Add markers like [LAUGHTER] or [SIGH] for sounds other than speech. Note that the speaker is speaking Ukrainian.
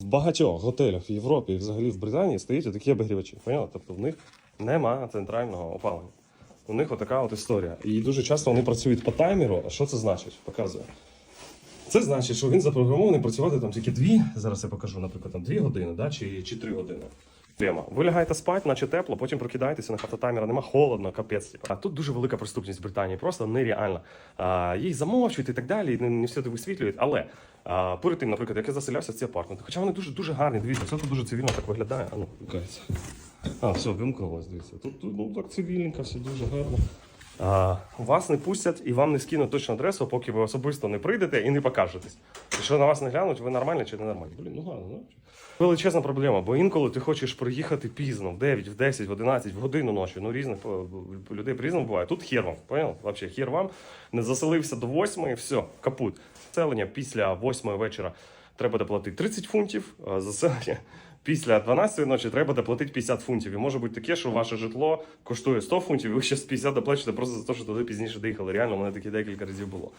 В багатьох готелях в Європі і взагалі в Британії стоять такі обігрівачі. Поняли? Тобто в них нема центрального опалення. У них отака от історія. І дуже часто вони працюють по таймеру. А що це значить? Показую. Це значить, що він запрограмований працювати там тільки дві. Зараз я покажу, наприклад, там дві години, да, чи, чи три години. Тема. Ви лягаєте спати, наче тепло, потім прокидаєтеся на автотаймера, нема холодно, капець. А тут дуже велика преступність в Британії, просто нереальна. А, їх замовчують і так далі, не, не все це висвітлюють. Але а, перед тим, наприклад, як я заселявся в ці апартменти, хоча вони дуже дуже гарні, дивіться, все тут дуже цивільно так виглядає. А ну, вмикається. А, все, вимкнулось, дивіться. Тут, тут ну, так цивільненько, все дуже гарно. Вас не пустять і вам не скинуть точну адресу, поки ви особисто не прийдете і не покажетесь. Якщо на вас не глянуть, ви нормальні чи не нормальні. Блін, ну гарно, ну. Величезна проблема, бо інколи ти хочеш приїхати пізно, в 9, в 10, в 11, в годину ночі. Ну, різних е, людей по-різному буває. Тут хер вам, понял? Вообще хер вам. Не заселився до 8, все, капут. Заселення після 8 вечора треба доплатити 30 фунтів, заселення [LAUGHS] після 12 ночі треба доплатити 50 фунтів. І може бути таке, що ваше житло коштує 100 фунтів, і ви ще з 50 доплачете просто за те, що туди пізніше доїхали. Реально, у мене таке декілька разів було.